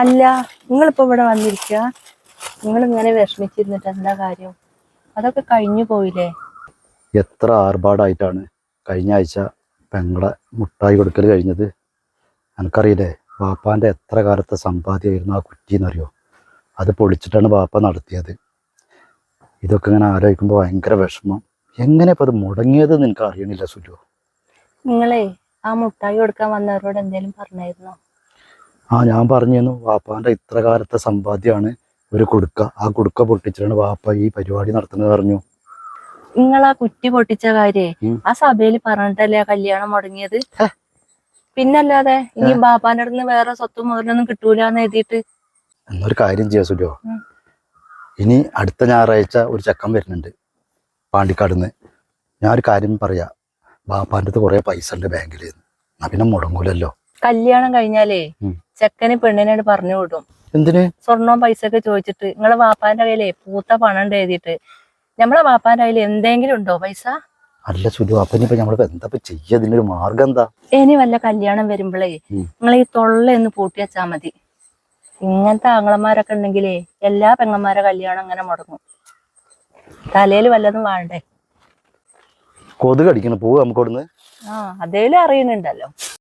അല്ല നിങ്ങളിപ്പോ ഇവിടെ വന്നിരിക്കുക നിങ്ങൾ ഇങ്ങനെ വിഷമിച്ചിരുന്നിട്ട് എന്താ കാര്യം? അതൊക്കെ കഴിഞ്ഞു പോയില്ലേ? എത്ര ആർഭാടായിട്ടാണ് കഴിഞ്ഞ ആഴ്ച പെങ്ങളെ മുട്ടായി കൊടുക്കൽ കഴിഞ്ഞത്. എനിക്കറിയില്ലേ വാപ്പാന്റെ എത്ര കാലത്തെ സമ്പാദ്യമായിരുന്നു ആ കുറ്റിന്നറിയോ? അത് പൊളിച്ചിട്ടാണ് വാപ്പ നടത്തിയത്. ഇതൊക്കെ ഇങ്ങനെ ആലോചിക്കുമ്പോൾ ഭയങ്കര വിഷമം. എങ്ങനെ ഇപ്പം അത് മുടങ്ങിയത് നിനക്ക് അറിയണില്ല സുലു. നിങ്ങളെ ആ മുട്ടായി കൊടുക്കാൻ വന്നവരോട് എന്തേലും പറഞ്ഞായിരുന്നോ? ആ ഞാൻ പറഞ്ഞിരുന്നു വാപ്പാന്റെ ഇത്ര കാലത്തെ സമ്പാദ്യമാണ് ഒരു കുടുക്ക. ആ കുടുക്ക പൊട്ടിച്ചിട്ടാണ് വാപ്പ ഈ പരിപാടി നടത്തുന്നത് പറഞ്ഞു. നിങ്ങൾ ആ കുറ്റി പൊട്ടിച്ച കാര്യേ. ആ സഭയിൽ പറഞ്ഞിട്ടല്ലേ കല്യാണം മുടങ്ങിയത്? പിന്നല്ലാതെ ഇനി ബാപ്പാന്റെ അടുത്ത് വേറെ സ്വത്തും മുതലൊന്നും കിട്ടൂലെന്ന് എഴുതിയിട്ട്? എന്നൊരു കാര്യം ചെയ്യാ ഉം. ഇനി അടുത്ത ഞായറാഴ്ച ഒരു ചെക്കൻ വരുന്നുണ്ട് പാണ്ടിക്കാട് നിന്ന് ഞാൻ ഒരു കാര്യം പറയാ. ബാപ്പാന്റെ അടുത്ത് കുറേ പൈസ ഉണ്ട് ബാങ്കിൽ എന്നാ പിന്നെ മുടങ്ങൂലല്ലോ. കല്യാണം കഴിഞ്ഞാലേ ചെക്കനെ പെണ്ണിനോട് പറഞ്ഞു വിടും. എന്തിന്? സ്വർണവും പൈസ ഒക്കെ ചോദിച്ചിട്ട് നിങ്ങളെ വാപ്പാന്റെ കയ്യിലേ പൂത്ത പണം എഴുതിയിട്ട്. നമ്മളെ വാപ്പാന്റെ കയ്യിൽ എന്തെങ്കിലും ഉണ്ടോ പൈസ? അല്ല സുലു അപ്പൊ ഇനിയിപ്പോൾ നമ്മൾ എന്താ ഇതിനൊരു മാർഗം എന്താ? ഇനി വല്ല കല്യാണം വരുമ്പോളേ നിങ്ങളെ നിങ്ങൾ ഈ തൊള്ള ഒന്ന് പൂട്ടി വെച്ചാ മതി. ഇങ്ങനത്തെ ആങ്ങളമാരൊക്കെ ഉണ്ടെങ്കിലേ എല്ലാ പെങ്ങന്മാരെ കല്യാണം അങ്ങനെ മുടങ്ങും. തലയിൽ വല്ലതും വേണ്ടേ? കൊതുക് അടിക്കണം പോവുക നമുക്ക് അവിടുന്ന്? ആ അതേലും അറിയുന്നുണ്ടല്ലോ.